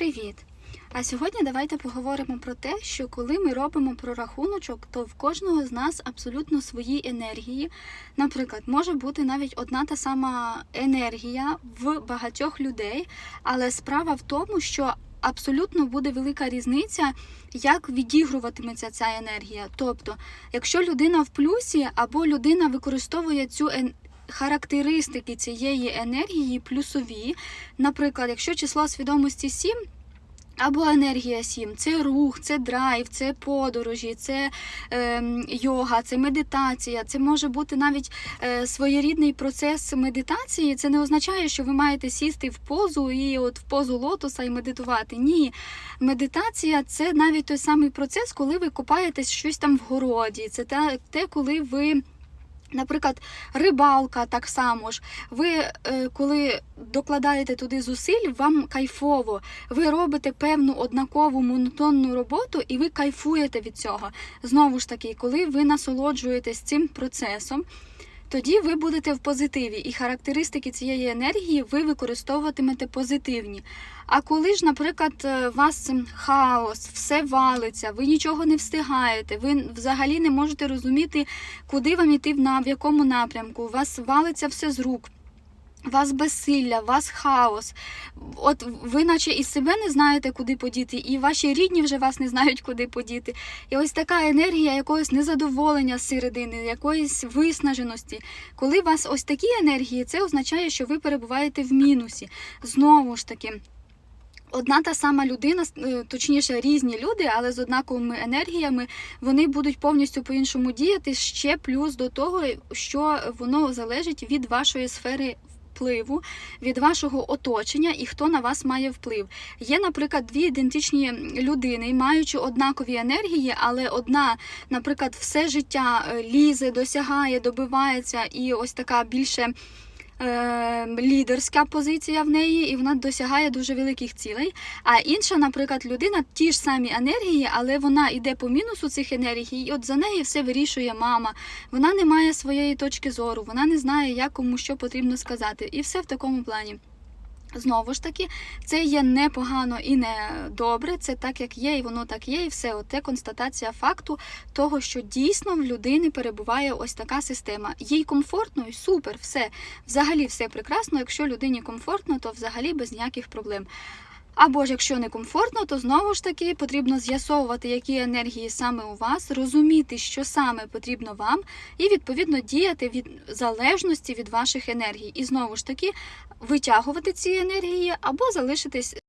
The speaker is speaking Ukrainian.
Привіт! А сьогодні давайте поговоримо про те, що коли ми робимо прорахуночок, то в кожного з нас абсолютно свої енергії. Наприклад, може бути навіть одна та сама енергія в багатьох людей, але справа в тому, що абсолютно буде велика різниця, як відігруватиметься ця енергія. Тобто, якщо людина в плюсі або людина використовує цю характеристики цієї енергії плюсові. Наприклад, якщо число свідомості 7, або енергія 7, це рух, це драйв, це подорожі, це е, йога, це медитація. Це може бути навіть е, своєрідний процес медитації. Це не означає, що ви маєте сісти в позу і от в позу лотоса і медитувати. Ні, медитація це навіть той самий процес, коли ви копаєтесь щось там в городі. Це те, коли ви. Наприклад, рибалка так само ж. Ви е, коли докладаєте туди зусиль, вам кайфово. Ви робите певну однакову монотонну роботу, і ви кайфуєте від цього. Знову ж таки, коли ви насолоджуєтесь цим процесом, тоді ви будете в позитиві, і характеристики цієї енергії ви використовуватимете позитивні. А коли ж, наприклад, е, у вас хаос, все валиться, ви нічого не встигаєте, ви взагалі не можете розуміти, куди вам іти в якому напрямку, у вас валиться все з рук. Вас безсилля, вас хаос. От ви, наче і себе не знаєте, куди подіти, і ваші рідні вже вас не знають, куди подіти. І ось така енергія якогось незадоволення з середини, якоїсь виснаженості. Коли у вас ось такі енергії, це означає, що ви перебуваєте в мінусі. Знову ж таки. Одна та сама людина, е, точніше, різні люди, але з однаковими енергіями, вони будуть повністю по-іншому діяти ще плюс до того, що воно залежить від вашої сфери впливу від вашого оточення і хто на вас має вплив. Є, наприклад, дві ідентичні людини, маючи однакові енергії, але одна, наприклад, все життя е, лізе, досягає, добивається, і ось така більше. Е, лідерська позиція в неї, і вона досягає дуже великих цілей. А інша, наприклад, людина ті ж самі енергії, але вона йде по мінусу цих енергій, і от за неї все вирішує мама. Вона не має своєї точки зору, вона не знає, як кому що потрібно сказати. І все в такому плані. Знову ж таки, це є непогано і не добре, це так, як є, і воно так є, і все. Оте констатація факту того, що дійсно в людини перебуває ось така система. Їй комфортно і супер, все. Взагалі все прекрасно. Якщо людині комфортно, то взагалі без ніяких проблем. Або ж якщо не комфортно, то знову ж таки потрібно з'ясовувати, які енергії саме у вас, розуміти, що саме потрібно вам, і відповідно діяти від залежності від ваших енергій. І знову ж таки витягувати ці енергії або залишитись